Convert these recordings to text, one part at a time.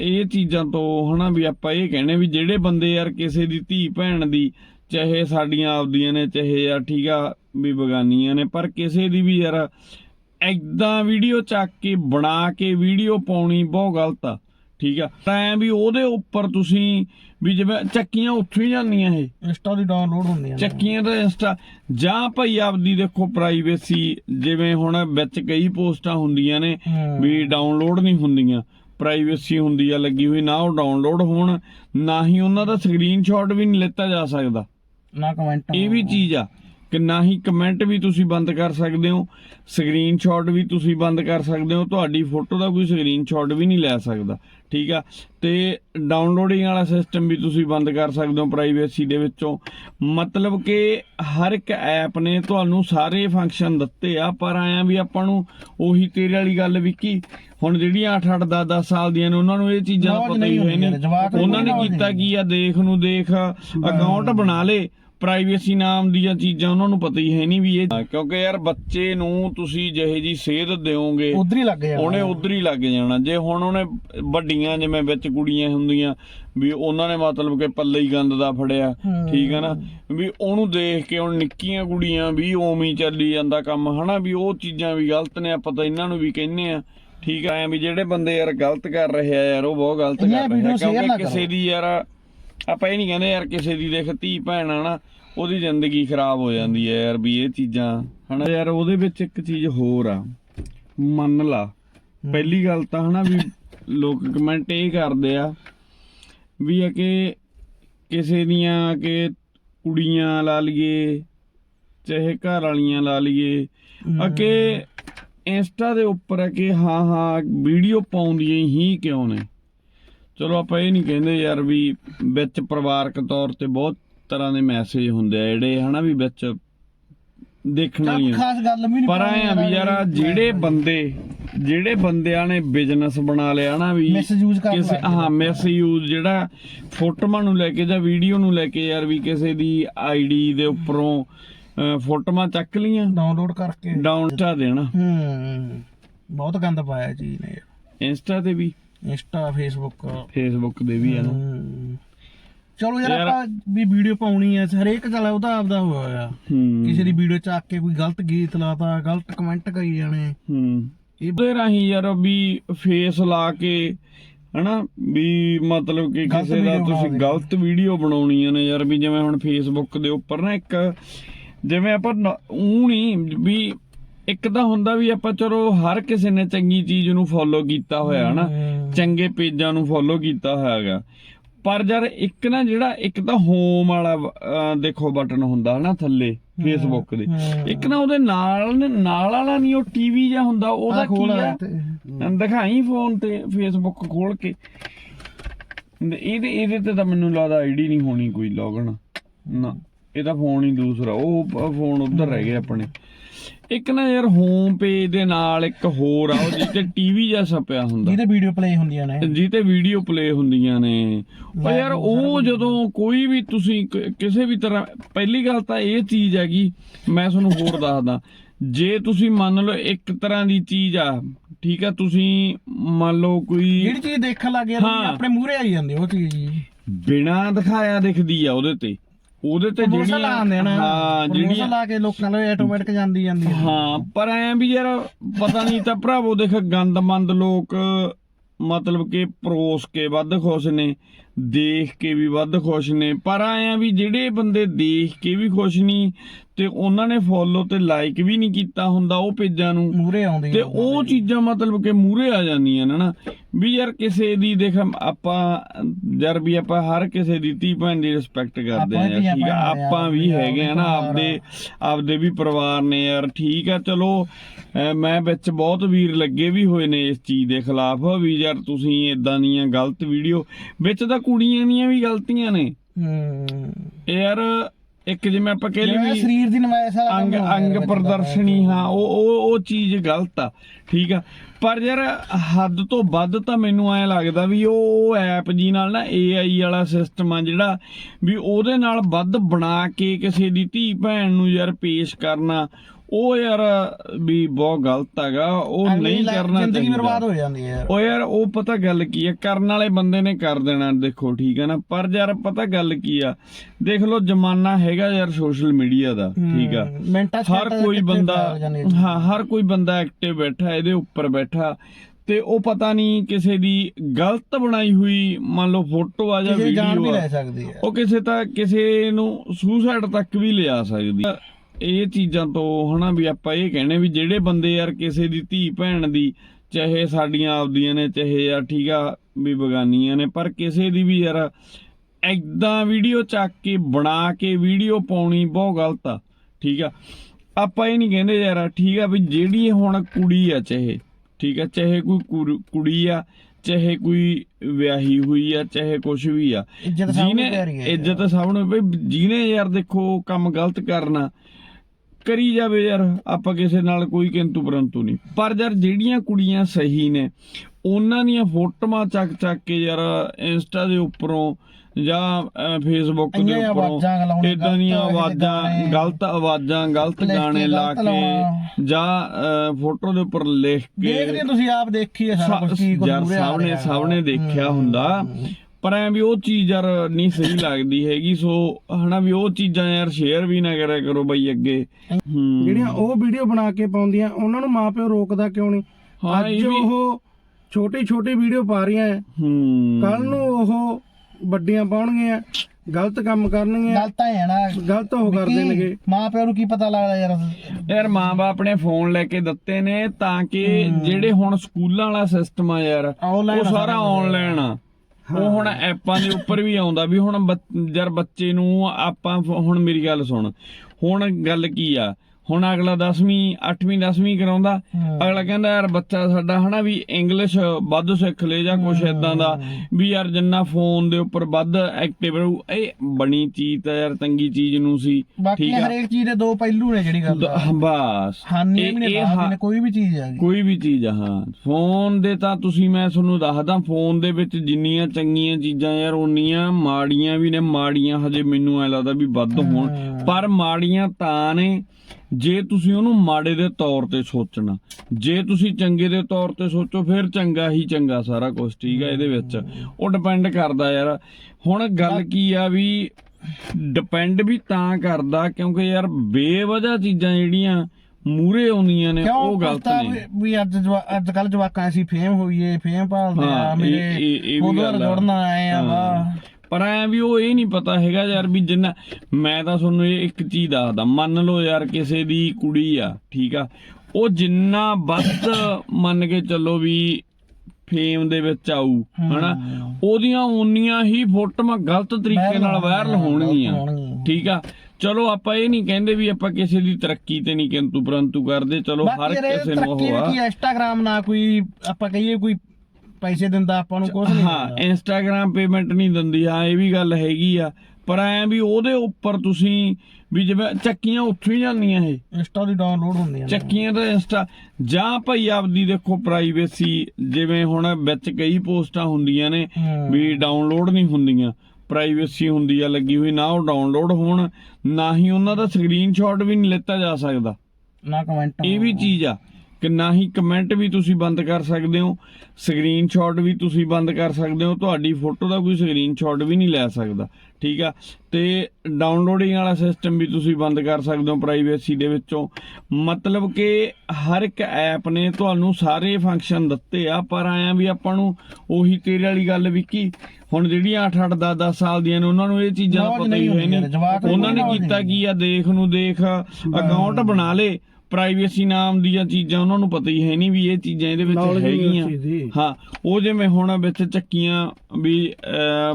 ਇਹ ਚੀਜ਼ਾਂ ਤੋਂ ਹਨਾ ਵੀ ਆਪਾਂ ਇਹ ਕਹਿੰਦੇ ਵੀ ਜਿਹੜੇ ਬੰਦੇ ਯਾਰ ਕਿਸੇ ਦੀ ਧੀ ਭੈਣ ਦੀ ਚਾਹੇ ਸਾਡੀਆਂ ਆਪਦੀਆਂ ਨੇ ਚਾਹੇ ਯਾਰ ਠੀਕ ਆ ਵੀ ਬਗਾਨੀਆਂ ਨੇ ਪਰ ਕਿਸੇ ਦੀ ਵੀ ਯਾਰ ਐਦਾਂ ਵੀਡੀਓ ਚੱਕ ਕੇ ਬਣਾ ਕੇ ਵੀਡੀਓ ਪਾਉਣੀ ਬਹੁਤ ਗਲਤ ਆ ਠੀਕ ਆ। ਤਾਂ ਐਂ ਵੀ ਉਹਦੇ ਉੱਪਰ ਤੁਸੀਂ ਵੀ ਜਿਵੇਂ ਚੱਕੀਆਂ ਉੱਥੋਂ ਹੀ ਜਾਂਦੀਆਂ ਇਹ। ਇੰਸਟਾ ਦੀ ਡਾਊਨਲੋਡ ਹੁੰਦੀਆਂ ਚੱਕੀਆਂ ਦਾ ਇੰਸਟਾ ਜਾਂ ਭਾਈ ਆਪਦੀ ਦੇਖੋ ਪ੍ਰਾਈਵੇਸੀ ਜਿਵੇਂ ਹੁਣ ਵਿੱਚ ਕਈ ਪੋਸਟਾਂ ਹੁੰਦੀਆਂ ਨੇ। ਵੀ ਡਾਊਨਲੋਡ ਨਹੀਂ ਹੁੰਦੀਆਂ। ਪ੍ਰਾਈਵੇਸੀ ਹੁੰਦੀ ਆ ਲੱਗੀ ਹੋਈ ਨਾ ਉਹ ਡਾਊਨਲੋਡ ਹੋਣ ਨਾ ਹੀ ਉਹਨਾਂ ਦਾ ਸਕਰੀਨਸ਼ਾਟ ਵੀ ਨਹੀਂ ਲਿੱਤਾ ਜਾ ਸਕਦਾ। ਨਾ ਕਮੈਂਟ ਇਹ ਵੀ ਚੀਜ਼ ਆ। ਕਿ ਨਾ ਹੀ ਕਮੈਂਟ ਵੀ ਤੁਸੀਂ ਬੰਦ ਕਰ ਸਕਦੇ ਹੋ ਸਕਰੀਨਸ਼ਾਟ ਵੀ ਤੁਸੀਂ ਬੰਦ ਕਰ ਸਕਦੇ ਹੋ ਤੁਹਾਡੀ ਫੋਟੋ ਦਾ ਕੋਈ ਸਕਰੀਨਸ਼ਾਟ ਵੀ ਨਹੀਂ ਲੈ ਸਕਦਾ ਠੀਕ ਆ? ਤੇ ਡਾਊਨਲੋਡਿੰਗ ਵਾਲਾ ਸਿਸਟਮ ਵੀ ਤੁਸੀਂ ਬੰਦ ਕਰ ਸਕਦੇ ਹੋ ਪ੍ਰਾਈਵੇਸੀ ਦੇ ਵਿੱਚੋਂ। ਮਤਲਬ ਕਿ ਹਰ ਇੱਕ ਐਪ ਨੇ ਤੁਹਾਨੂੰ ਸਾਰੇ ਫੰਕਸ਼ਨ ਦਿੱਤੇ ਆ ਪਰ ਆਇਆ ਵੀ ਆਪਾਂ ਨੂੰ ਉਹੀ ਤੇਰੇ ਵਾਲੀ ਗੱਲ ਵੀ ਕੀ ਹੁਣ ਜਿਹੜੀਆਂ 8 8 10 10 ਸਾਲ ਦੀਆਂ ਨੇ ਉਹਨਾਂ ਨੂੰ ਇਹ ਚੀਜ਼ਾਂ ਪਤਾ ਹੀ ਨਹੀਂ ਹੈ ਹੁੰਦੀ ਨਹੀਂ ਜਵਾਕ ਨੂੰ ਉਹਨਾਂ ਨੇ ਕੀਤਾ। ਕੀ ਆ? ਦੇਖ ਨੂੰ ਦੇਖ ਅਕਾਊਂਟ ਬਣਾ ਲੇ ਪ੍ਰਾਈਵੇਸੀ ਨਾਮ ਦੀਆਂ ਚੀਜ਼ਾਂ ਉਹਨਾਂ ਨੂੰ ਪਤਾ ਹੀ ਹੈ ਨਹੀਂ ਵੀ ਇਹ ਕਿਉਂਕਿ ਯਾਰ ਬੱਚੇ ਨੂੰ ਤੁਸੀਂ ਜਿਹੇ ਜੀ ਸੇਧ ਦਿਓਗੇ ਉਧਰ ਹੀ ਲੱਗ ਜਾਣਾ। ਉਹਨੇ ਉਧਰ ਹੀ ਲੱਗ ਜਾਣਾ। ਜੇ ਹੁਣ ਉਹਨੇ ਵੱਡੀਆਂ ਜਿਵੇਂ ਵਿੱਚ ਕੁੜੀਆਂ ਹੁੰਦੀਆਂ ਵੀ ਉਹਨਾਂ ਨੇ ਮਤਲਬ ਕਿ ਪੱਲੇ ਹੀ ਗੰਦ ਦਾ ਫੜਿਆ। ਠੀਕ ਹੈ ਨਾ? ਵੀ ਉਹਨੂੰ ਦੇਖ ਕੇ ਹੁਣ ਨਿੱਕੀਆਂ ਕੁੜੀਆਂ ਵੀ ਹੀ ਚੱਲੀ ਜਾਂਦਾ ਕੰਮ ਹਨਾ? ਵੀ ਉਹ ਚੀਜ਼ਾਂ ਵੀ ਗਲਤ ਨੇ ਆਪਾਂ ਤਾਂ ਇਹਨਾਂ ਨੂੰ ਵੀ ਕਹਿੰਨੇ ਆ। ਠੀਕ ਆ ਵੀ ਜਿਹੜੇ ਬੰਦੇ ਯਾਰ ਗਲਤ ਕਰ ਰਹੇ ਆ ਯਾਰ ਉਹ ਬਹੁਤ ਗਲਤ ਕਰ ਰਹੇ ਆ ਕਿਉਂਕਿ। ਕਿਸੇ ਦੀ ਯਾਰ ਆਪਾਂ ਇਹ ਨਹੀਂ ਕਹਿੰਦੇ ਯਾਰ ਕਿਸੇ ਦੀ ਦੇਖ ਧੀ ਭੈਣ ਆ ਨਾ ਉਹਦੀ ਜ਼ਿੰਦਗੀ ਖਰਾਬ ਹੋ ਜਾਂਦੀ ਹੈ ਯਾਰ ਵੀ ਇਹ ਚੀਜ਼ਾਂ ਹਨਾ? ਯਾਰ ਉਹਦੇ ਵਿੱਚ ਇੱਕ ਚੀਜ਼ ਹੋਰ ਆ ਮੰਨ ਲਾ। ਪਹਿਲੀ ਗੱਲ ਤਾਂ ਹਨਾ ਵੀ ਲੋਕ ਕਮੈਂਟ ਇਹ ਕਰਦੇ ਆ ਵੀ ਆ ਕਿ ਕਿਸੇ ਦੀਆਂ ਕਿ ਕੁੜੀਆਂ ਲਾ ਲਈਏ ਚਾਹੇ ਘਰ ਵਾਲੀਆਂ ਲਾ ਲਈਏ ਆ ਕਿ ਇੰਸਟਾ ਦੇ ਉੱਪਰ ਹੈ ਕਿ ਹਾਂ ਹਾਂ ਵੀਡੀਓ ਪਾਉਂਦੀਆਂ ਹੀ ਕਿਉਂ ਨੇ? ਚਲੋ ਆਪਾਂ ਇਹ ਨਹੀਂ ਕਹਿੰਦੇ ਯਾਰ ਵੀ ਵਿੱਚ ਪਰਿਵਾਰਕ ਤੌਰ ਤੇ ਬਹੁਤ ਤਰ੍ਹਾਂ ਦੇ ਮੈਸੇਜ ਹੁੰਦੇ ਆ ਜਿਹੜੇ ਹਨਾ ਵੀ ਵਿੱਚ ਦੇਖਣ ਵਾਲੀਆਂ। ਖਾਸ ਗੱਲ ਵੀ ਨਹੀਂ ਪਰ ਐ ਆ ਵੀ ਯਾਰ। ਜਿਹੜੇ ਬੰਦੇ ਜਿਹੜੇ ਬੰਦਿਆਂ ਨੇ ਬਿਜ਼ਨਸ ਬਣਾ ਲਿਆ ਨਾ ਵੀ Misuse ਕਰਨ ਕਿਸੇ। ਹਾਂ ਮਿਸਯੂਜ਼ ਜਿਹੜਾ ਫੋਟੋਆਂ ਨੂੰ ਲੈ ਕੇ ਜਾਂ ਵੀਡੀਓ ਨੂੰ ਲੈ ਕੇ ਯਾਰ ਵੀ ਕਿਸੇ ਦੀ ਆਈਡੀ ਦੇ ਉੱਪਰੋਂ ਫੋਟੋਆਂ ਚੱਕ ਲੀਆਂ ਡਾਊਨਲੋਡ ਕਰਕੇ। ਡਾਊਨ ਚਾ ਦੇਣਾ। ਹੂੰ ਬਹੁਤ ਗੰਦ ਪਾਇਆ ਜੀ ਨੇ ਇੰਸਟਾ ਤੇ ਵੀ। ਇੰਸਟਾ ਫੇਸਬੁੱਕ ਫੇਸਬੁੱਕ ਦੇ ਵੀ ਆ ਨਾ। ਹੂੰ। ਚਲੋ ਯਾਰ ਯਾਰ- ਆਪਾਂ ਵੀ ਵੀਡੀਓ ਪਾਉਣੀ ਐ ਹਰੇਕ ਚੱਲ ਉਹਦਾ ਆਪਦਾ ਹੋਇਆ ਹੂੰ। ਕਿਸੇ ਦੀ ਵੀਡੀਓ ਚੱਕ ਕੇ ਕੋਈ ਗਲਤ ਗੀਤ ਲਾਤਾ ਗਲਤ ਕਮੈਂਟ ਕਰੀ ਜਾਣੇ। ਹੂੰ। ਇਹ ਉਹਦੇ ਰਾਹੀਂ ਯਾਰ ਵੀ ਫੇਸ ਲਾ ਕੇ ਹਨਾ ਵੀ ਮਤਲਬ ਕਿ ਗਲਤ ਕਿਸੇ ਦਾ video ਤੁਸੀਂ ਗਲਤ ਵੀਡੀਓ ਬਣਾਉਣੀਆਂ ਨੇ ਯਾਰ ਵੀ ਜਿਵੇਂ ਹੁਣ ਫੇਸਬੁੱਕ ਦੇ ਉੱਪਰ ਨਾ ਇੱਕ ਜਿਵੇਂ ਆਪਾਂ ਉਹ ਨਹੀਂ ਵੀ ਇੱਕ ਤਾਂ ਹੁੰਦਾ ਵੀ ਆਪਾਂ ਚਲੋ ਹਰ ਕਿਸੇ ਨੇ ਚੰਗੀ ਚੀਜ਼ ਨੂੰ ਫੋਲੋ ਕੀਤਾ ਹੋਇਆ ਹਨਾ। ਚੰਗੇ ਪੇਜਾਂ ਨੂੰ ਫੋਲੋ ਕੀਤਾ ਹੈਗਾ ਪਰ ਯਾਰ ਇੱਕ ਨਾ ਜਿਹੜਾ ਇੱਕ ਤਾਂ ਹੋਮ ਵਾਲਾ ਦੇਖੋ ਬਟਨ ਹੁੰਦਾ ਹਨਾ ਥੱਲੇ ਫੇਸਬੁੱਕ ਦੇ। ਇੱਕ ਨਾ ਉਹਦੇ ਨਾਲ ਨਾਲ ਵਾਲਾ ਨਹੀਂ ਉਹ ਟੀਵੀ ਜਾਂ ਹੁੰਦਾ ਉਹਦਾ ਕੀ ਆ? ਦਿਖਾਈ ਫੋਨ ਤੇ ਫੇਸਬੁੱਕ ਖੋਲ ਕੇ। ਇਹਦੇ ਇਹਦੇ ਤੇ ਤਾਂ ਮੈਨੂੰ ਲੱਗਦਾ ਆਈਡੀ ਨਹੀਂ ਹੋਣੀ ਕੋਈ ਲੌਗਣ। ਨਾ। ਇਹਦਾ ਫੋਨ ਹੀ ਦੂਸਰਾ ਉਹ ਫੋਨ ਉਧਰ ਰਹਿ ਗਿਆ ਆਪਣੇ। ਇੱਕ ਨਾ ਯਾਰ ਹੋਮ ਪੇਜ ਦੇ ਨਾਲ ਇੱਕ ਹੋਰ ਆ ਉਹ ਜਿੱਤੇ ਟੀਵੀ ਜਿਹਾ ਛਪਿਆ ਹੁੰਦਾ। ਜਿਹਦੇ ਵੀਡੀਓ ਪਲੇ ਹੁੰਦੀਆਂ ਨੇ। ਜਿੱਤੇ ਵੀਡੀਓ ਪਲੇ ਹੁੰਦੀਆਂ ਨੇ। ਉਹ ਯਾਰ ਉਹ ਜਦੋਂ ਕੋਈ ਵੀ ਤੁਸੀਂ ਕਿਸੇ ਵੀ ਤਰ੍ਹਾਂ ਪਹਿਲੀ ਗੱਲ ਤਾਂ ਇਹ ਚੀਜ਼ ਹੈਗੀ ਮੈਂ ਤੁਹਾਨੂੰ ਹੋਰ ਦੱਸਦਾ। ਜੇ ਤੁਸੀਂ ਮੰਨ ਲਓ ਇੱਕ ਤਰ੍ਹਾਂ ਦੀ ਚੀਜ਼ ਆ ਠੀਕ ਆ ਤੁਸੀਂ ਮੰਨ ਲਓ ਕੋਈ ਜਿਹੜੀ ਚੀਜ਼ ਦੇਖਣ ਲੱਗ। ਆਪਣੇ ਮੂਹਰੇ ਆਈ ਜਾਂਦੀ ਉਹ ਚੀਜ਼। ਜੀ ਬਿਨਾ ਦਿਖਾਇਆ ਦਿਖਦੀ ਆ ਉਹਦੇ ਤੇ। ਉਹਦੇ ਤੇ ਜਿਹੜੀਆਂ ਲਾਉਂਦੇ ਨੇ ਹਾਂ ਜਿਹੜੀਆਂ ਲਾ ਕੇ ਲੋਕਾਂ ਨੂੰ ਆਟੋਮੈਟਿਕ ਜਾਂਦੀ ਜਾਂਦੀ ਹੈ ਹਾਂ ਪਰ ਐ ਵੀ ਯਾਰ ਪਤਾ ਨਹੀਂ ਤਾਂ ਭਰਾਵੋ ਦੇਖ ਗੰਦਮੰਦ ਲੋਕ ਮਤਲਬ ਕਿ ਪਰੋਸ ਕੇ ਵੱਧ ਖੁਸ਼ ਨੇ ਦੇਖ ਕੇ ਵੀ ਵੱਧ ਖੁਸ਼ ਨੇ ਪਰ ਆਇਆ ਵੀ ਜਿਹੜੇ ਬੰਦੇ ਦੇਖ ਕੇ ਵੀ ਖੁਸ਼ ਨਹੀਂ ਤੇ ਉਹਨਾਂ ਨੇ ਫੋਲੋ ਤੇ ਲਾਈਕ ਵੀ ਨਹੀਂ ਕੀਤਾ ਹੁੰਦਾ ਉਹ ਪੇਜਾਂ ਨੂੰ। ਮੂਹਰੇ ਆਉਂਦੀ ਤੇ ਉਹ ਚੀਜ਼ਾਂ ਮਤਲਬ ਕਿ ਮੂਹਰੇ ਆ ਜਾਂਦੀਆਂ ਨੇ ਨਾ। ਵੀ ਯਾਰ ਕਿਸੇ ਦੀ ਦੇਖ ਆਪਾਂ ਯਾਰ ਵੀ ਆਪਾਂ ਹਰ ਕਿਸੇ ਦੀ ਧੀ ਭੈਣ ਦੀ ਰਿਸਪੈਕਟ ਕਰਦੇ ਆ ਠੀਕ ਆ ਆਪਾਂ ਵੀ ਹੈਗੇ ਆ ਨਾ। ਆਪਦੇ ਆਪਦੇ ਵੀ ਪਰਿਵਾਰ ਨੇ ਯਾਰ ਠੀਕ ਆ ਚਲੋ ਮੈਂ ਵਿੱਚ ਬਹੁਤ ਵੀਰ ਲੱਗੇ ਵੀ ਹੋਏ ਨੇ ਇਸ ਚੀਜ਼ ਦੇ ਖਿਲਾਫ ਵੀ ਯਾਰ ਤੁਸੀਂ ਇਦਾਂ ਦੀਆਂ ਗਲਤ ਵੀਡੀਓ ਵਿੱਚ ਤਾਂ ਕੁੜੀਆਂ ਦੀਆਂ ਵੀ ਗਲਤੀਆਂ ਨੇ। ਯਾਰ ਇੱਕ ਜਿਵੇਂ ਆਪਾਂ ਕਹਿ ਜਿਵੇਂ ਲਈਏ ਸਰੀਰ ਦੀ ਨਮਾਇਸ਼ ਵਾਲਾ ਅੰਗ ਅੰਗ ਪ੍ਰਦਰਸ਼ਨੀ ਹਾਂ ਉਹ ਉਹ ਉਹ ਚੀਜ਼ ਗਲਤ ਆ ਠੀਕ ਆ। ਪਰ ਯਾਰ ਹੱਦ ਤੋਂ ਵੱਧ ਤਾਂ ਮੈਨੂੰ ਐ ਲੱਗਦਾ ਵੀ ਉਹ ਐਪ ਜੀ ਨਾਲ ਨਾ AI ਵਾਲਾ ਸਿਸਟਮ ਆ ਜਿਹੜਾ ਵੀ ਉਹਦੇ ਨਾਲ ਵੱਧ ਬਣਾ ਕੇ ਕਿਸੇ ਦੀ ਧੀ ਭੈਣ ਨੂੰ ਯਾਰ ਪੇਸ਼ ਕਰਨਾ ਉਹ ਯਾਰ ਵੀ ਬਹੁਤ ਗਲਤ ਹੈਗਾ ਉਹ ਨਹੀਂ ਕਰਨਾ ਜ਼ਿੰਦਗੀ ਚਾਹੀਦਾ। ਬਰਬਾਦ ਹੋ ਜਾਂਦੀ ਹੈ ਯਾਰ। ਉਹ ਯਾਰ ਉਹ ਪਤਾ ਗੱਲ ਕੀ ਹੈ ਕਰਨ ਵਾਲੇ ਬੰਦੇ ਨੇ ਕਰ ਦੇਣਾ ਦੇਖੋ ਠੀਕ ਹੈ ਨਾ? ਪਰ ਯਾਰ ਪਤਾ ਗੱਲ ਕੀ ਆ? ਦੇਖ ਲਓ ਜ਼ਮਾਨਾ ਹੈਗਾ ਯਾਰ ਸੋਸ਼ਲ ਮੀਡੀਆ ਦਾ ਠੀਕ ਆ। ਹਰ ਕੋਈ ਬੰਦਾ ਹੈ। ਹਰ ਕੋਈ ਬੰਦਾ ਐਕਟਿਵ ਬੈਠਾ ਇਹਦੇ ਉੱਪਰ ਬੈਠਾ। ਤੇ ਉਹ ਪਤਾ ਨਹੀਂ ਕਿਸੇ ਦੀ ਗਲਤ ਬਣਾਈ ਹੋਈ ਮੰਨ ਲਓ ਫੋਟੋ ਆ ਜਾਂ ਵੀਡੀਓ ਆ ਉਹ ਕਿਸੇ ਤਾਂ ਕਿਸੇ ਨੂੰ ਸੁਸਾਈਡ ਤੱਕ ਵੀ ਲਿਆ ਸਕਦੀ। ਇਹ ਚੀਜ਼ਾਂ ਤੋਂ ਹਨਾ ਵੀ ਆਪਾਂ ਇਹ ਕਹਿੰਦੇ ਵੀ ਜਿਹੜੇ ਬੰਦੇ ਯਾਰ ਕਿਸੇ ਦੀ ਧੀ ਭੈਣ ਦੀ ਚਾਹੇ ਸਾਡੀਆਂ ਆਪਦੀਆਂ ਨੇ ਚਾਹੇ ਯਾਰ ਠੀਕ ਆ ਵੀ ਬਗਾਨੀਆਂ ਨੇ ਪਰ ਕਿਸੇ ਦੀ ਵੀ ਯਾਰ ਐਦਾਂ ਵੀਡੀਓ ਚੱਕ ਕੇ ਬਣਾ ਕੇ ਵੀਡੀਓ ਪਾਉਣੀ ਬਹੁਤ ਗਲਤ ਆ ਠੀਕ ਆ। ਆਪਾਂ ਇਹ ਨਹੀਂ ਕਹਿੰਦੇ ਯਾਰ ਠੀਕ ਆ ਵੀ ਜਿਹੜੀ ਹੁਣ ਕੁੜੀ ਆ ਚਾਹੇ ਠੀਕ ਆ ਚਾਹੇ ਕੋਈ ਕੁੜ- ਆ ਚਾਹੇ ਕੋਈ ਵਿਆਹੀ ਹੋਈ ਆ ਚਾਹੇ ਕੁਝ ਵੀ ਆ। ਜਿਹਨੇ ਇੱਜ਼ਤ ਸਭ ਨੂੰ ਬਈ ਜਿਹਨੇ ਯਾਰ ਦੇਖੋ ਕੰਮ ਗਲਤ ਕਰਨਾ ਕਰੀ ਜਾਵੇ ਯਾਰ ਆਪਾਂ ਕਿਸੇ ਨਾਲ ਕੋਈ ਕਿੰਤੂ ਪਰੰਤੂ ਨਹੀਂ ਪਰ ਯਾਰ ਜਿਹੜੀਆਂ ਕੁੜੀਆਂ ਸਹੀ ਨੇ ਉਹਨਾਂ ਦੀਆਂ ਫੋਟੋਆਂ ਚੱਕ ਚੱਕ ਕੇ ਯਾਰ ਇੰਸਟਾ ਦੇ ਉੱਪਰੋਂ ਜਾਂ ਫੇਸਬੁੱਕ ਦੇ ਉੱਪਰੋਂ ਇਦਾਂ ਦੀਆਂ ਆਵਾਜ਼ਾਂ। ਗਲਤ ਆਵਾਜ਼ਾਂ ਗਲਤ ਗਾਣੇ ਲਾ ਕੇ। ਜਾਂ ਫੋਟੋ ਦੇ ਉੱਪਰ ਲਿਖ ਕੇ ਦੇਖਦੇ ਤੁਸੀਂ ਆਪ ਦੇਖੀ ਹੈ ਸਾਰਾ ਕੁਝ ਕੀ ਕੁਝ ਸਭ ਨੇ ਦੇਖਿਆ ਹੁੰਦਾ ਪਰ ਐ ਵੀ ਉਹ ਚੀਜ਼ ਯਾਰ ਨਹੀਂ ਸਹੀ ਲੱਗਦੀ ਹੈਗੀ ਸੋ ਹਨਾ ਵੀ ਉਹ ਚੀਜ਼ਾਂ ਯਾਰ ਸ਼ੇਅਰ ਵੀ ਨਾ ਕਰਿਆ ਕਰੋ ਬਈ ਅੱਗੇ। ਜਿਹੜੀਆਂ ਉਹ ਵੀਡੀਓ ਬਣਾ ਕੇ ਪਾਉਂਦੀਆਂ ਉਹਨਾਂ ਨੂੰ ਮਾਪਿਓ ਰੋਕਦਾ ਕਿਉਂ ਨਹੀਂ? ਅੱਜ ਉਹ ਛੋਟੀ ਛੋਟੀ ਵੀਡੀਓ ਪਾ ਰਹੀਆਂ ਹੈ ਹੂੰ। ਕੱਲ ਨੂੰ ਉਹ ਵੱਡੀਆਂ ਪਾਉਣਗੀਆਂ ਗਲਤ ਕੰਮ ਕਰਨਗੀਆਂ। ਗੱਲ ਤਾਂ ਹੈ ਨਾ। ਗਲਤ ਉਹ ਕਰ ਦੇਣਗੇ। ਮਾਂ ਪਿਓ ਨੂੰ ਕੀ ਪਤਾ ਲੱਗਦਾ ਯਾਰ? ਯਾਰ ਮਾਂ-ਬਾਪ ਨੇ ਫੋਨ ਲੈ ਕੇ ਦਿੱਤੇ ਨੇ ਤਾਂ ਕਿ ਜਿਹੜੇ ਹੁਣ ਸਕੂਲਾਂ ਵਾਲਾ ਸਿਸਟਮ ਆ ਯਾਰ ਉਹ ਸਾਰਾ। ਆਨਲਾਈਨ ਆ। ਉਹ ਹੁਣ ਐਪਾਂ ਦੇ ਉੱਪਰ ਵੀ ਆਉਂਦਾ ਵੀ ਹੁਣ ਯਾਰ ਬੱਚੇ ਨੂੰ ਆਪਾਂ ਹੁਣ ਮੇਰੀ ਗੱਲ ਸੁਣ। ਹੁਣ ਗੱਲ ਕੀ ਆ? ਹੁਣ ਅਗਲਾ 10ਵੀਂ 8ਵੀਂ 10ਵੀਂ ਕਰਾਉਂਦਾ। ਅਗਲਾ ਕਹਿੰਦਾ ਯਾਰ ਬੱਚਾ ਸਾਡਾ ਹਨਾ ਵੀ ਇੰਗਲਿਸ਼ ਵੱਧ ਸਿੱਖ ਲੇ ਜਾਂ ਕੁਛ ਇਦਾਂ ਦਾ ਵੀ ਯਾਰ ਜਿੰਨਾ ਫੋਨ ਦੇ ਉੱਪਰ ਵੱਧ ਐਕਟਿਵ ਰਹੂ ਇਹ ਬਣੀ ਚੀਜ਼ ਤਾਂ ਯਾਰ ਚੰਗੀ ਚੀਜ਼ ਨੂੰ ਸੀ। ਬਾਕੀ ਆ? ਹਰੇਕ ਚੀਜ਼ ਦੇ ਦੋ ਪਹਿਲੂ ਨੇ ਜਿਹੜੀ ਗੱਲ ਦ- ਬਸ। ਹਾਨੀ ਵੀ ਨੇ ਕੋਈ ਵੀ ਚੀਜ਼ ਹੈ ਕੋਈ ਵੀ ਚੀਜ਼ ਆ ਹਾਂ। ਫੋਨ ਦੇ ਤਾਂ ਤੁਸੀਂ ਮੈਂ ਤੁਹਾਨੂੰ ਦੱਸਦਾ ਫੋਨ ਦੇ ਵਿੱਚ ਜਿੰਨੀਆਂ ਚੰਗੀਆਂ ਚੀਜ਼ਾਂ ਯਾਰ ਉਨੀਆਂ ਮਾੜੀਆਂ ਵੀ ਨੇ ਮਾੜੀਆਂ ਹਜੇ ਮੈਨੂੰ ਐ ਲੱਗਦਾ ਵੀ ਵੱਧ ਹੋਣ। ਪਰ ਮਾੜੀਆਂ ਤਾਂ ਨੇ ਜੇ ਤੁਸੀਂ ਉਹਨੂੰ ਮਾੜੇ ਦੇ ਤੌਰ ਤੇ ਸੋਚਣਾ ਜੇ ਤੁਸੀਂ ਚੰਗੇ ਦੇ ਤੌਰ ਤੇ ਸੋਚੋ ਫਿਰ ਚੰਗਾ ਹੀ ਚੰਗਾ ਸਾਰਾ ਕੁਝ ਠੀਕ ਆ ਇਹਦੇ ਵਿੱਚ। ਉਹ ਡਿਪੈਂਡ ਕਰਦਾ ਯਾਰ। ਹੁਣ ਗੱਲ ਕੀ ਆ ਵੀ ਡਿਪੈਂਡ ਵੀ ਤਾਂ ਕਰਦਾ ਕਿਉਂਕਿ ਯਾਰ ਬੇਵਜ੍ਹਾ ਚੀਜ਼ਾਂ ਜਿਹੜੀਆਂ ਮੂਰੇ ਆਉਂਦੀਆਂ ਨੇ ਉਹ ਗਲਤ ਨੇ। ਵੀ- ਅੱਜ ਅੱਜ ਕੱਲ ਜਵਾਕਾਂ ਅਸੀਂ ਫੇਮ ਹੋਈਏ ਫੇਮ ਭਾਲਦੇ ਆ ਮੇਰੇ ਆ। ਜੁੜਨਾ ਆਏ ਆ ਵਾ। ਪਰ ਐ ਵੀ ਉਹ ਇਹ ਨਹੀਂ ਪਤਾ ਹੈਗਾ ਯਾਰ ਵੀ ਜਿੰਨਾ ਮੈਂ ਤਾਂ ਤੁਹਾਨੂੰ ਇਹ ਇੱਕ ਚੀਜ਼ ਦੱਸਦਾ ਮੰਨ ਲਓ ਯਾਰ ਕਿਸੇ ਦੀ ਕੁੜੀ ਆ ਠੀਕ ਆ ਉਹ ਜਿੰਨਾ ਵੱਧ ਮੰਨ ਕੇ ਚੱਲੋ ਵੀ ਫੇਮ ਦੇ ਵਿੱਚ ਆਊ ਹਨਾ ਉਹਦੀਆਂ ਉਨੀਆਂ ਹੀ ਫੋਟੋਆਂ ਗਲਤ ਤਰੀਕੇ ਨਾਲ ਵਾਇਰਲ ਹੋਣਗੀਆਂ। ਠੀਕ ਆ। ਚਲੋ ਆਪਾਂ ਇਹ ਨਹੀਂ ਕਹਿੰਦੇ ਵੀ ਆਪਾਂ ਕਿਸੇ ਦੀ ਤਰੱਕੀ ਤੇ ਨਹੀਂ ਕਿੰਤੂ ਪਰੰਤੂ ਕਰਦੇ ਚਲੋ ਹਰ ਕਿਸੇ ਨੂੰ ਉਹ ਆ। ਇੰਸਟਾਗ੍ਰam ਨਾ ਕੋਈ ਆਪਾਂ ਕਹੀਏ ਕੋਈ ਪੈਸੇ ਦਿੰਦਾ ਆਪਾਂ ਨੂੰ ਕੁਝ ਨਹੀਂ ਹਾਂ ਇੰਸਟਾਗ੍ਰam ਪੇਮੈਂਟ ਨਹੀਂ ਦਿੰਦੀ ਹਾਂ ਇਹ ਵੀ ਗੱਲ ਹੈਗੀ ਆ। ਪਰ ਐ ਵੀ ਉਹਦੇ ਉੱਪਰ ਤੁਸੀਂ ਵੀ ਜਿਵੇਂ ਚੱਕੀਆਂ ਉੱਥੋਂ ਹੀ ਜਾਂਦੀਆਂ ਇਹ। ਇੰਸਟਾ ਦੀ ਡਾਊਨਲੋਡ ਹੁੰਦੀਆਂ ਨੇ। ਚੱਕੀਆਂ ਤਾਂ ਇੰਸਟਾ ਜਾਂ ਭਾਈ ਆਪਦੀ ਦੇਖੋ ਪ੍ਰਾਈਵੇਸੀ ਜਿਵੇਂ ਹੁਣ ਵਿੱਚ ਕਈ ਪੋਸਟਾਂ ਹੁੰਦੀਆਂ ਨੇ। ਵੀ ਡਾਊਨਲੋਡ ਨਹੀਂ ਹੁੰਦੀਆਂ। ਪ੍ਰਾਈਵੇਸੀ ਹੁੰਦੀ ਆ ਲੱਗੀ ਹੋਈ ਨਾ ਉਹ ਡਾਊਨਲੋਡ ਹੋਣ ਨਾ ਹੀ ਉਹਨਾਂ ਦਾ ਸਕਰੀਨਸ਼ਾਟ ਵੀ ਨਹੀਂ ਲਿੱਤਾ ਜਾ ਸਕਦਾ। ਨਾ ਕਮੈਂਟ ਇਹ ਵੀ ਚੀਜ਼ ਆ। ਕਿ ਨਾ ਹੀ ਕਮੈਂਟ ਵੀ ਤੁਸੀਂ ਬੰਦ ਕਰ ਸਕਦੇ ਹੋ ਸਕਰੀਨਸ਼ਾਟ ਵੀ ਤੁਸੀਂ ਬੰਦ ਕਰ ਸਕਦੇ ਹੋ ਤੁਹਾਡੀ ਫੋਟੋ ਦਾ ਕੋਈ ਸਕਰੀਨਸ਼ਾਟ ਵੀ ਨਹੀਂ ਲੈ ਸਕਦਾ ਠੀਕ ਆ? ਤੇ ਡਾਊਨਲੋਡਿੰਗ ਵਾਲਾ ਸਿਸਟਮ ਵੀ ਤੁਸੀਂ ਬੰਦ ਕਰ ਸਕਦੇ ਹੋ ਪ੍ਰਾਈਵੇਸੀ ਦੇ ਵਿੱਚੋਂ। ਮਤਲਬ ਕਿ ਹਰ ਇੱਕ ਐਪ ਨੇ ਤੁਹਾਨੂੰ ਸਾਰੇ ਫੰਕਸ਼ਨ ਦਿੱਤੇ ਆ ਪਰ ਆਇਆ ਵੀ ਆਪਾਂ ਨੂੰ ਉਹੀ ਤੇਰੇ ਵਾਲੀ ਗੱਲ ਵੀ ਕੀ ਹੁਣ ਜਿਹੜੀਆਂ 8 8 10 10 ਸਾਲ ਦੀਆਂ ਨੇ ਉਹਨਾਂ ਨੂੰ ਇਹ ਚੀਜ਼ਾਂ ਦਾ ਪਤਾ ਹੀ ਨਹੀਂ ਹੈ ਹੁੰਦੀ ਨਹੀਂ। ਯਾਰ, ਜਵਾਕ ਨੂੰ ਉਹਨਾਂ ਨੇ ਕੀਤਾ। ਕੀ ਆ? ਦੇਖ ਨੂੰ ਦੇਖ ਅਕਾਊਂਟ ਬਣਾ ਲੇ ਪ੍ਰਾਈਵੇਸੀ ਨਾਮ ਦੀਆਂ ਚੀਜ਼ਾਂ ਉਹਨਾਂ ਨੂੰ ਪਤਾ ਹੀ ਹੈ ਨਹੀਂ ਵੀ ਇਹ ਚੀਜ਼ਾਂ ਇਹਦੇ ਵਿੱਚ ਹੈਗੀਆਂ। ਹਾਂ ਉਹ ਜਿਵੇਂ ਹੁਣ ਵਿੱਚ ਚੱਕੀਆਂ ਵੀ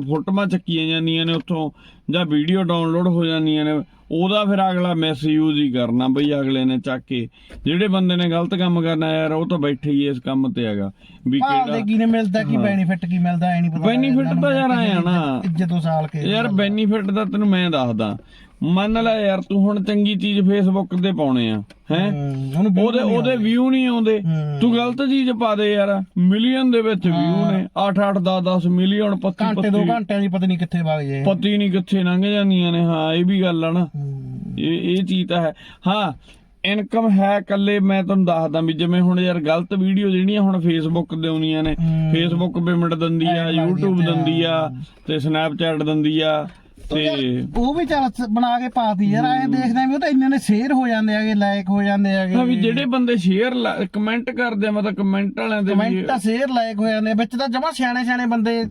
ਫੋਟੋਆਂ ਚੱਕੀਆਂ ਜਾਂਦੀਆਂ ਨੇ ਉੱਥੋਂ ਜਾਂ ਵੀਡੀਓ ਡਾਊਨਲੋਡ ਹੋ ਜਾਂਦੀਆਂ ਨੇ ਉਹਦਾ ਫਿਰ ਅਗਲਾ ਮਿਸਯੂਜ਼ ਹੀ ਕਰਨਾ ਬਈ ਅਗਲੇ ਨੇ ਚੱਕ ਕੇ ਜਿਹੜੇ ਬੰਦੇ ਨੇ ਗਲਤ ਕੰਮ ਕਰਨਾ ਯਾਰ ਉਹ ਤਾਂ ਬੈਠੇ ਹੀ ਇਸ ਕੰਮ ਤੇ ਹੈਗਾ ਵੀ ਕਿਹੜਾ ਕੀ ਨੇ ਮਿਲਦਾ ਕੀ ਬੈਨੀਫਿਟ ਕੀ ਮਿਲਦਾ ਐ ਨਹੀਂ ਪਤਾ ਨੂੰ ਤਾਂ ਯਾਰ ਆਇਆ ਨਾ। ਇੱਜ਼ਤੋਂ ਸਾਲ ਕੇ ਯਾਰ ਬੈਨੀਫਿਟ ਦਾ ਤੈਨੂੰ ਮੈਂ ਦੱਸਦਾ ਮੰਨ ਲੈ ਯਾਰ ਤੂੰ ਹੁਣ ਚੰਗੀ ਚੀਜ਼ ਫੇਸਬੁੱਕ ਤੇ ਪਾਉਣੇ ਆ ਹੈ ਉਹਦੇ ਉਹਦੇ। ਵਿਊ ਨਹੀਂ ਆਉਂਦੇ। ਤੂੰ ਗਲਤ ਚੀਜ਼ ਪਾ ਦੇ ਯਾਰ ਮਿਲੀਅਨ ਦੇ ਵਿੱਚ ਵਿਊ ਨੇ 8 8 10 10 ਮਿਲੀਅਨ 25 ਘੰਟੇ ਦੋ 25 ਘੰਟਿਆਂ ਦੀ ਪਤਾ ਨਹੀਂ ਕਿੱਥੇ ਵਗ ਜੇ ਪਤੀ ਨਹੀਂ ਕਿੱਥੇ ਲੰਘ ਜਾਂਦੀਆਂ ਨੇ ਹਾਂ ਇਹ ਵੀ ਗੱਲ ਆ ਨਾ। ਇਹ ਇਹ ਚੀਜ਼ ਤਾਂ ਹੈ ਹਾਂ ਇਨਕਮ ਹੈ ਕੱਲੇ ਮੈਂ ਤੁਹਾਨੂੰ ਦੱਸਦਾ ਵੀ ਜਿਵੇਂ ਹੁਣ ਯਾਰ ਗਲਤ ਵੀਡੀਓ ਜਿਹੜੀਆਂ ਹੁਣ ਫੇਸਬੁੱਕ ਤੇ ਆਉਂਦੀਆਂ ਨੇ। ਫੇਸਬੁੱਕ ਪੇਮੈਂਟ ਦਿੰਦੀ ਆ YouTube। ਦਿੰਦੀ ਆ ਤੇ ਸਨੈਪਚੈਟ ਦਿੰਦੀ ਆ ਤੇ ਉਹ ਵੀ ਚੱਲ ਬਣਾ ਕੇ ਪਾਤੀ ਯਾਰ ਐ ਦੇਖਦੇ ਆਂ ਵੀ ਉਹ ਤਾਂ ਇੰਨੇ ਨੇ ਸ਼ੇਅਰ ਹੋ ਜਾਂਦੇ ਆਗੇ ਲਾਇਕ ਹੋ ਜਾਂਦੇ ਆਗੇ ਹਾਂ ਵੀ ਜਿਹੜੇ ਬੰਦੇ ਸ਼ੇਅਰ ਕਮੈਂਟ ਕਰਦੇ ਆ ਮਤਲਬ ਕਮੈਂਟ ਵਾਲਿਆਂ ਦੇ ਕਮੈਂਟ ਤਾਂ ਸ਼ੇਅਰ ਲਾਇਕ ਹੋ ਜਾਂਦੇ। ਵਿੱਚ ਤਾਂ ਜਮਾ ਸਿਆਣੇ ਸਿਆਣੇ ਬੰਦੇ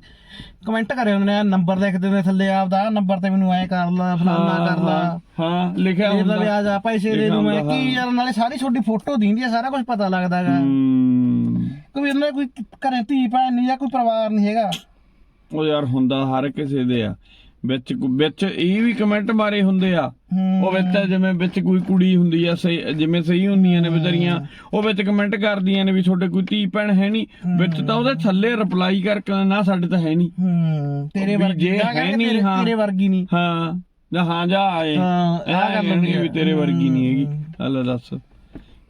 ਕਮੈਂਟ ਕਰੇ ਹੁੰਦੇ ਨੇ ਨੰਬਰ ਲਿਖਦੇ ਨੇ ਥੱਲੇ ਆਪਦਾ ਨੰਬਰ ਤੇ ਮੈਨੂੰ ਐ ਕਰ ਲਾ ਫਲਾਨਾ ਕਰ ਲਾ। ਹਾਂ ਲਿਖਿਆ ਇਹਦਾ ਹੁੰਦਾ। ਵਿਆਜ ਆ ਪੈਸੇ ਦੇ ਦੂੰ ਮੈਂ। ਕੀ ਯਾਰ ਨਾਲੇ ਸਾਰੀ ਛੋਟੀ ਫੋਟੋ ਦਿੰਦੀ ਆ ਸਾਰਾ ਕੁਝ ਪਤਾ ਲੱਗਦਾਗਾ ਕੋਈ ਇਹਨਾਂ ਕੋਈ ਘਰੇ ਧੀ ਭੈਣ ਨਹੀਂ ਜਾਂ ਕੋਈ ਪਰਿਵਾਰ ਨਹੀਂ ਹੈਗਾ। ਉਹ ਯਾਰ ਹੁੰਦਾ ਹਰ ਕਿਸੇ ਦੇ ਆ। ਵਿੱਚ ਵਿੱਚ ਇਹ ਵੀ ਕਮੈਂਟ ਮਾਰੇ ਹੁੰਦੇ ਆ। ਉਹ ਵਿੱਚ ਜਿਵੇਂ ਵਿੱਚ ਕੋਈ ਕੁੜੀ ਹੁੰਦੀ ਆ ਸਹੀ ਜਿਵੇਂ ਸਹੀ ਹੁੰਦੀਆਂ ਨੇ ਵਿਚਾਰੀਆਂ ਉਹ ਵਿੱਚ ਕਮੈਂਟ ਕਰਦੀਆਂ ਨੇ ਵੀ ਤੁਹਾਡੇ ਕੋਈ ਧੀ ਭੈਣ ਹੈ ਨਹੀਂ। ਵਿੱਚ ਤਾਂ ਉਹਦੇ ਥੱਲੇ ਰਿਪਲਾਈ ਕਰਕੇ ਨਾ ਸਾਡੇ ਤਾਂ ਹੈ ਨਹੀਂ। ਤੇਰੇ ਵਰਗੀ ਹੈ ਨਹੀਂ, ਤੇਰੇ- ਹਾਂ। ਤੇਰੇ ਵਰਗੀ ਨਹੀਂ। ਹਾਂ। ਜਾਂ ਹਾਂ ਜਾ ਆਏ। ਹਾਂ, ਇਹ ਆਹ ਗੱਲ ਹੁੰਦੀ ਵੀ ਆ। ਤੇਰੇ ਵਰਗੀ ਨਹੀਂ ਹੈਗੀ। ਹਲੇ ਦੱਸ।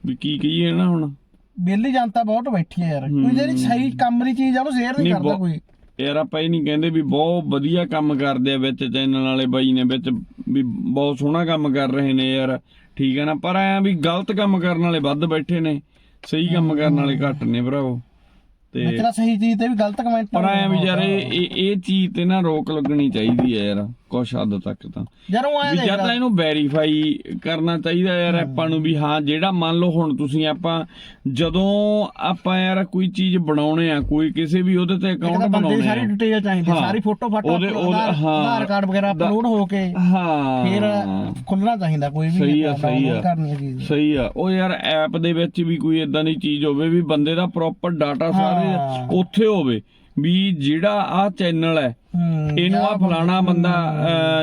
ਵੀ ਕੀ ਕਹੀਏ ਨਾ ਹੁਣ। ਬੇਲੀ ਜਨਤਾ ਬਹੁਤ ਬੈਠੀ ਹੈ ਯਾਰ। ਕੋਈ ਜਿਹੜੀ ਸਹੀ ਕੰਮ ਦੀ ਚੀਜ਼ ਆ ਉਹਨੂੰ ਸ਼ੇਅਰ ਨਹੀਂ ਨਹੀਂ, ਕਰਦਾ ਕੋਈ। ਯਾਰ ਆਪਾਂ ਇਹ ਨਹੀਂ ਕਹਿੰਦੇ ਵੀ ਬਹੁਤ ਵਧੀਆ ਕੰਮ ਕਰਦੇ ਆ ਵਿੱਚ ਚੈਨਲ ਵਾਲੇ ਬਾਈ ਨੇ ਵਿੱਚ ਵੀ ਬਹੁਤ ਸੋਹਣਾ ਕੰਮ ਕਰ ਰਹੇ ਨੇ ਯਾਰ ਠੀਕ ਹੈ ਨਾ? ਪਰ ਐ ਵੀ ਗਲਤ ਕੰਮ ਕਰਨ ਵਾਲੇ ਵੱਧ ਬੈਠੇ ਨੇ ਸਹੀ ਕੰਮ ਕਰਨ ਵਾਲੇ ਘੱਟ ਨੇ ਭਰਾਵੋ। ਤੇ ਮਤਲਬ ਸਹੀ ਚੀਜ਼ ਤੇ ਵੀ ਗਲਤ ਕਮੈਂਟ ਪਰ ਐ ਵੀ ਯਾਰ ਇਹ ਇਹ- ਇਹ ਚੀਜ਼ ਤੇ ਨਾ ਰੋਕ ਲੱਗਣੀ ਚਾਹੀਦੀ ਹੈ ਯਾਰ। ਕੁਛ ਹੱਦ ਤੱਕ ਤਾਂ। ਉਹ ਐ ਵੀ ਜਦ ਤਾਂ ਇਹਨੂੰ ਵੈਰੀਫਾਈ ਕਰਨਾ ਚਾਹੀਦਾ ਯਾਰ ਆਪਾਂ ਨੂੰ ਵੀ ਹਾਂ ਜਿਹੜਾ ਮੰਨ ਲਓ ਹੁਣ ਤੁਸੀਂ ਆਪਾਂ ਜਦੋਂ ਆਪਾਂ ਯਾਰ ਕੋਈ ਚੀਜ਼ ਬਣਾਉਣੇ ਆ ਕੋਈ ਕਿਸੇ ਵੀ ਉਹਦੇ ਤੇ ਅਕਾਊਂਟ ਬਣਾਉਣੇ ਸਾਰੀ ਡਿਟੇਲ ਚਾਹੀਦੀ। ਸਾਰੀ ਫੋਟੋ ਫਾਟੋ ਉਹਦੇ- ਆਧਾਰ ਕਾਰਡ ਵਗੈਰਾ ਅਪਲੋਡ ਹੋ ਕੇ ਹਾਂ। ਫਿਰ ਖੁੱਲਣਾ ਚਾਹੀਦਾ ਕੋਈ ਵੀ ਸਹੀ ਆ, ਸਹੀ ਆ। ਸਹੀ ਆ। ਉਹ ਯਾਰ ਐਪ ਦੇ ਵਿੱਚ ਵੀ ਕੋਈ ਇਦਾਂ ਦੀ ਚੀਜ਼ ਹੋਵੇ ਵੀ ਬੰਦੇ ਦਾ ਪ੍ਰੋਪਰ ਡਾਟਾ ਸਾਰੇ। ਉੱਥੇ ਹੋਵੇ। ਵੀ ਜਿਹੜਾ ਆ ਚੈਨਲ ਹੈ ਇਹਨੂੰ ਆ ਫਲਾਣਾ ਬੰਦਾ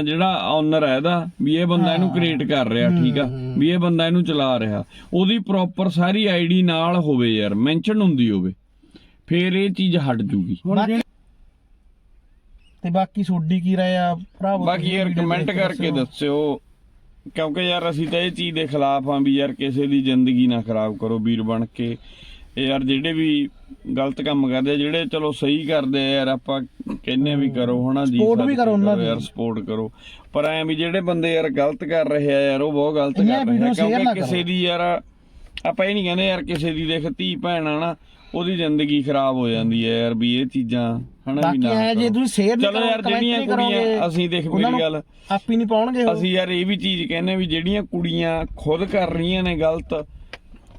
ਜਿਹੜਾ ਓਨਰ ਹੈ ਇਹਦਾ ਵੀ ਇਹ ਬੰਦਾ ਇਹਨੂੰ ਕ੍ਰੀਏਟ ਕਰ ਰਿਹਾ ਠੀਕ ਆ? ਵੀ ਇਹ ਬੰਦਾ ਇਹਨੂੰ ਚਲਾ ਰਿਹਾ। ਉਹਦੀ ਪ੍ਰੋਪਰ ਸਾਰੀ ਆਈਡੀ ਨਾਲ ਹੋਵੇ ਯਾਰ ਮੈਂਸ਼ਨ ਹੁੰਦੀ ਹੋਵੇ ਫੇਰ ਇਹ ਚੀਜ਼ ਹਟ ਜੂਗੀ। ਬਾਕੀ- ਤੇ ਬਾਕੀ ਸੋਡੀ ਕੀ ਰਾਏ ਆ? ਭਰਾਵੋ ਬਾਕੀ ਯਾਰ ਕਮੈਂਟ ਕਰਕੇ ਦੱਸਿਓ। ਕਿਉਂਕਿ ਯਾਰ ਅਸੀਂ ਤਾਂ ਇਹ ਚੀਜ਼ ਦੇ ਖਿਲਾਫ ਆ ਵੀ ਯਾਰ ਕਿਸੇ ਦੀ ਜ਼ਿੰਦਗੀ ਨਾ ਖਰਾਬ ਕਰੋ ਵੀਰ ਬਣ ਕੇ। ਯਾਰ ਜਿਹੜੇ ਵੀ ਗਲਤ ਕੰਮ ਕਰਦੇ ਆ, ਜਿਹੜੇ ਚਲੋ ਸਹੀ ਕਰਦੇ ਆ ਯਾਰ ਆਪਾਂ ਕਹਿੰਨੇ ਵੀ ਕਰੋ ਹਨਾ ਜੀ Support ਵੀ ਕਰੋ ਉਹਨਾਂ ਦੀ। ਯਾਰ ਸਪੋਰਟ ਕਰੋ ਪਰ ਐ ਵੀ ਜਿਹੜੇ ਬੰਦੇ ਯਾਰ ਗਲਤ ਕਰ ਰਹੇ ਆ ਯਾਰ ਉਹ ਬਹੁਤ ਗਲਤ ਕਰ ਰਹੇ ਆ ਕਿਉਂਕਿ ਕਿਸੇ ਦੀ ਯਾਰ ਆਪਾਂ ਇਹ ਨਹੀਂ ਕਹਿੰਦੇ ਯਾਰ ਕਿਸੇ ਦੀ ਦੇਖ ਧੀ ਭੈਣ ਆ ਨਾ ਉਹਦੀ ਜ਼ਿੰਦਗੀ ਖਰਾਬ ਹੋ ਜਾਂਦੀ ਹੈ ਯਾਰ ਵੀ ਇਹ ਚੀਜ਼ਾਂ ਹਨਾ ਵੀ ਨਾ ਜੇ। ਤੁਸੀਂ ਸ਼ੇਅਰ ਨਹੀਂ ਚਲੋ ਯਾਰ ਜਿਹੜੀਆਂ ਕੁੜੀਆਂ ਅਸੀਂ ਦੇਖ ਮੇਰੀ ਗੱਲ ਆਪ ਨਹੀਂ ਪਾਉਣਗੇ। ਅਸੀਂ ਯਾਰ ਇਹ ਵੀ ਚੀਜ਼ ਕਹਿੰਦੇ ਵੀ ਜਿਹੜੀਆਂ ਕੁੜੀਆਂ ਖੁਦ ਕਰ ਰਹੀਆਂ ਨੇ ਗਲਤ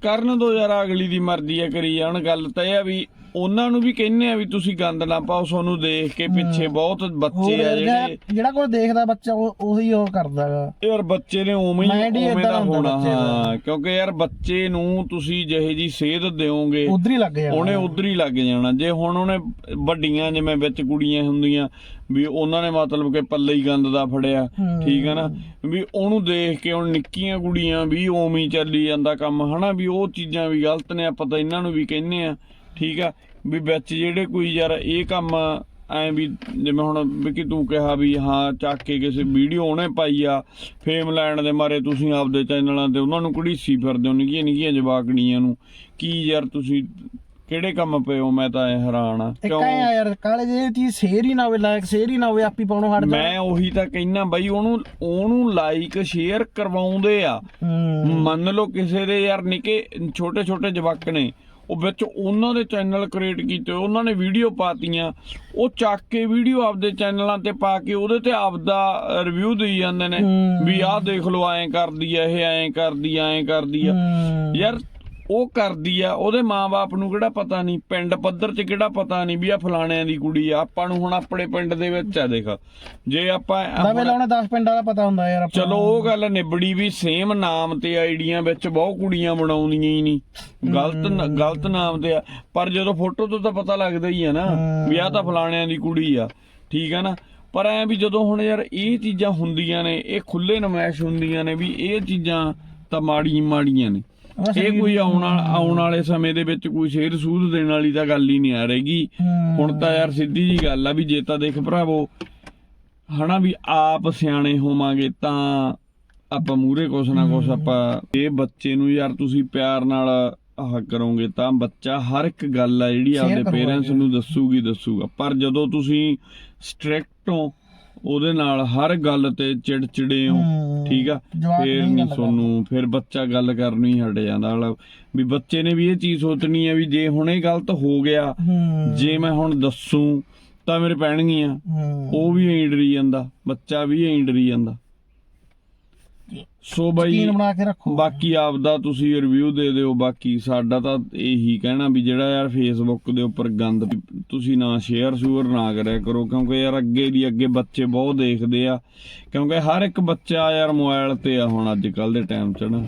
ਕਰਨ ਦੋ ਯਾਰ ਅਗਲੀ ਦੀ ਮਰਜ਼ੀ ਆ ਕਰੀ ਜਾਣ। ਗੱਲ ਤਾਂ ਇਹ ਆ ਵੀ ਉਹਨਾਂ ਨੂੰ ਵੀ ਕਹਿੰਨੇ ਆ ਵੀ ਤੁਸੀਂ ਗੰਦ ਨਾ ਪਾਓ ਤੁਹਾਨੂੰ ਦੇਖ ਕੇ ਪਿੱਛੇ ਬਹੁਤ ਬੱਚੇ ਆ ਜਿਹੜੇ ਜਿਹੜਾ- ਕੋਈ ਦੇਖਦਾ ਬੱਚਾ ਉਹ ਉਹੀ ਉਹ ਕਰਦਾਗਾ ਯਾਰ ਬੱਚੇ ਨੇ ਉਵੇਂ ਹੀ ਉਵੇਂ ਦਾ ਹੋਣਾ। ਹਾਂ ਕਿਉਂਕਿ ਯਾਰ ਬੱਚੇ ਨੂੰ ਤੁਸੀਂ ਜਿਹੇ ਜੀ ਸੇਧ ਦਿਓਗੇ ਉਧਰ ਹੀ ਲੱਗ ਜਾਣਾ। ਉਹਨੇ ਉਧਰ ਹੀ ਲੱਗ ਜਾਣਾ। ਜੇ ਹੁਣ ਉਹਨੇ ਵੱਡੀਆਂ ਜਿਵੇਂ ਵਿੱਚ ਕੁੜੀਆਂ ਹੁੰਦੀਆਂ ਵੀ ਉਹਨਾਂ ਨੇ ਮਤਲਬ ਕਿ ਪੱਲੇ ਹੀ ਗੰਦ ਦਾ ਫੜਿਆ। ਠੀਕ ਹੈ ਨਾ? ਵੀ ਉਹਨੂੰ ਦੇਖ ਕੇ ਹੁਣ ਨਿੱਕੀਆਂ ਕੁੜੀਆਂ ਵੀ ਉਵੇਂ ਹੀ ਚੱਲੀ ਜਾਂਦਾ ਕੰਮ ਹਨਾ? ਵੀ ਉਹ ਚੀਜ਼ਾਂ ਵੀ ਗਲਤ ਨੇ ਆਪਾਂ ਤਾਂ ਇਹਨਾਂ ਨੂੰ ਵੀ ਕਹਿੰਨੇ ਆ। ਠੀਕ ਆ ਵੀ ਵਿੱਚ ਜਿਹੜੇ ਕੋਈ ਯਾਰ ਇਹ ਕੰਮ ਐ ਵੀ ਜਿਵੇਂ ਹੁਣ ਵੀ ਕਿ ਤੂੰ ਕਿਹਾ ਵੀ ਹਾਂ ਚੱਕ ਕੇ ਕਿਸੇ ਵੀਡੀਓ ਉਹਨੇ ਪਾਈ ਆ ਫੇਮ ਲੈਣ ਦੇ ਮਾਰੇ ਤੁਸੀਂ ਆਪਦੇ ਚੈਨਲਾਂ ਤੇ ਉਹਨਾਂ ਨੂੰ ਘੜੀਸੀ ਫਿਰਦੇ ਹੋ ਨਿੱਕੀਆਂ ਨਿੱਕੀਆਂ ਜਵਾਕੜੀਆਂ ਨੂੰ। ਕੀ ਯਾਰ ਤੁਸੀਂ ਕਿਹੜੇ ਕੰਮ ਪਏ ਹੋ? ਮੈਂ ਤਾਂ ਹੈਰਾਨ ਆ। ਐ ਆ ਯਾਰ ਕਾਲੇ ਜੇ ਇਹ ਚੀਜ਼ ਸ਼ੇਅਰ ਹੀ ਨਾ ਹੋਵੇ ਲਾਇਕ ਸ਼ੇਅਰ ਹੀ ਨਾ ਹੋਵੇ ਆਪੀ ਪਾਉਣੋਂ ਹਟ ਜਾ ਮੈਂ ਉਹੀ ਤਾਂ ਕਹਿਣਾ ਬਾਈ ਉਹਨੂੰ ਉਹਨੂੰ ਲਾਈਕ ਸ਼ੇਅਰ ਕਰਵਾਉਂਦੇ ਆ। ਮੰਨ ਲਓ ਕਿਸੇ ਦੇ ਯਾਰ ਨਿੱਕੇ ਛੋਟੇ ਛੋਟੇ ਜਵਾਕ ਨੇ ਉਹ ਵਿੱਚ ਉਹਨਾਂ ਦੇ ਚੈਨਲ ਕ੍ਰੀਏਟ ਕੀਤੇ ਉਹਨਾਂ ਨੇ ਵੀਡੀਓ ਪਾਤੀਆਂ ਉਹ ਚੱਕ ਕੇ ਵੀਡੀਓ ਆਪਦੇ ਚੈਨਲਾਂ ਤੇ ਪਾ ਕੇ ਉਹਦੇ ਤੇ ਆਪਦਾ ਰਿਵਿਊ ਦੇਈ ਜਾਂਦੇ ਨੇ। ਵੀ ਆਹ ਦੇਖ ਲਓ ਐਂ ਕਰਦੀ ਆ ਇਹ ਐਂ ਕਰਦੀ ਐਂ ਕਰਦੀ ਆ। ਯਾਰ ਉਹ ਕਰਦੀ ਆ ਉਹਦੇ ਮਾਪੇ ਨੂੰ ਕਿਹੜਾ ਪਤਾ ਨਹੀਂ ਪਿੰਡ ਪੱਧਰ 'ਚ ਕਿਹੜਾ ਪਤਾ ਨਹੀਂ ਵੀ ਆ ਫਲਾਣਿਆਂ ਦੀ ਕੁੜੀ ਆ। ਆਪਾਂ ਨੂੰ ਹੁਣ ਆਪਣੇ ਪਿੰਡ ਦੇ ਵਿੱਚ ਆ ਦੇਖ। ਜੇ ਆਪਾਂ ਦਵੇ ਲਾਉਣੇ 10 ਪਿੰਡਾਂ ਦਾ ਪਤਾ ਹੁੰਦਾ ਯਾਰ ਆਪਾਂ ਚਲੋ ਉਹ ਗੱਲ ਨਿਬੜੀ ਵੀ ਸੇਮ ਨਾਮ ਤੇ ਆਈਡੀਆਂ ਵਿੱਚ ਬਹੁਤ ਕੁੜੀਆਂ ਬਣਾਉਂਦੀਆਂ ਹੀ ਨਹੀਂ। ਗਲਤ ਗਲਤ ਨਾਮ ਤੇ ਆ। ਪਰ ਜਦੋਂ ਫੋਟੋ ਤੋਂ ਤਾਂ ਪਤਾ ਲੱਗਦਾ ਹੀ ਆ ਨਾ ਵੀ ਆ ਤਾਂ ਫਲਾਣਿਆਂ ਦੀ ਕੁੜੀ ਆ। ਠੀਕ ਆ ਨਾ? ਪਰ ਐ ਵੀ ਜਦੋਂ ਹੁਣ ਯਾਰ ਇਹ ਚੀਜ਼ਾਂ ਹੁੰਦੀਆਂ ਨੇ ਇਹ ਖੁੱਲੇ ਨਮਾਇਸ਼ ਹੁੰਦੀਆਂ ਨੇ ਵੀ ਇਹ ਚੀਜ਼ਾਂ ਤਾਂ ਮਾੜੀ ਮਾੜੀਆਂ ਨੇ। ਇਹ ਕੋਈ ਆਉਣ ਆਉਣ ਵਾਲੇ ਸਮੇਂ ਦੇ ਵਿੱਚ ਕੋਈ ਸ਼ੇਰ ਸੂਦ ਦੇਣ ਵਾਲੀ ਤਾਂ ਗੱਲ ਹੀ ਨਹੀਂ ਆ ਰਹੇਗੀ ਹੂੰ। ਹੁਣ ਤਾਂ ਯਾਰ ਸਿੱਧੀ ਜੀ ਗੱਲ ਆ ਵੀ ਜੇ ਤਾਂ ਦੇਖ ਭਰਾਵੋ ਹਨਾ ਵੀ ਆਪ ਸਿਆਣੇ ਹੋਵਾਂਗੇ ਤਾਂ ਆਪਾਂ ਮੂਰੇ ਕੁਛ ਨਾ ਕੁਛ ਆਪਾਂ ਇਹ ਬੱਚੇ ਨੂੰ ਯਾਰ ਤੁਸੀਂ ਪਿਆਰ ਨਾਲ ਆਹ ਕਰੋਗੇ ਤਾਂ ਬੱਚਾ ਹਰ ਇੱਕ ਗੱਲ ਆ ਜਿਹੜੀ ਆਪਦੇ ਪੇਰੈਂਟਸ। ਨੂੰ ਦੱਸੂਗੀ ਦੱਸੂਗਾ ਪਰ ਜਦੋਂ ਤੁਸੀਂ ਸਟ੍ਰਿਕਟ ਹੋ ਉਹਦੇ ਨਾਲ ਹਰ ਗੱਲ ਤੇ ਚਿੜਚਿੜੇ ਹੋ। ਠੀਕ ਆ? ਫੇਰ ਨਹੀਂ ਸੋਨੂੰ ਫਿਰ ਬੱਚਾ ਗੱਲ ਕਰਨੀ ਹਟ ਜਾਂਦਾ ਅਗਲਾ ਵੀ ਬੱਚੇ ਨੇ ਵੀ ਇਹ ਚੀਜ਼ ਸੋਚਣੀ ਹੈ ਵੀ ਜੇ ਹੁਣ ਇਹ ਗਲਤ ਹੋ ਗਿਆ ਜੇ ਮੈਂ ਹੁਣ ਦੱਸੂ ਤਾਂ ਮੇਰੇ ਪੈਣਗੀਆਂ। ਉਹ ਵੀ ਐਂ ਡਰੀ ਜਾਂਦਾ ਬੱਚਾ ਵੀ ਐਂ ਡਰੀ ਜਾਂਦਾ। ਸੋ ਬਾਈ ਯਕੀਨ ਬਣਾ ਕੇ ਰੱਖੋ। ਬਾਕੀ ਆਪਦਾ ਤੁਸੀਂ ਰਿਵਿਊ ਦੇ ਦਿਓ ਬਾਕੀ ਸਾਡਾ ਤਾਂ ਇਹੀ ਕਹਿਣਾ ਵੀ ਜਿਹੜਾ ਯਾਰ ਫੇਸਬੁੱਕ ਦੇ ਉੱਪਰ ਗੰਦ ਤੁਸੀਂ ਨਾ ਸ਼ੇਅਰ ਸ਼ੂਅਰ ਨਾ ਕਰਿਆ ਕਰੋ ਕਿਉਂਕਿ ਯਾਰ ਅੱਗੇ ਦੀ ਅੱਗੇ ਬੱਚੇ ਬਹੁਤ ਦੇਖਦੇ ਆ ਕਿਉਂਕਿ ਹਰ ਇੱਕ ਬੱਚਾ ਯਾਰ ਮੋਬਾਈਲ ਤੇ ਆ ਹੁਣ ਅੱਜ ਕੱਲ ਦੇ ਟਾਈਮ 'ਚ ਨਾ।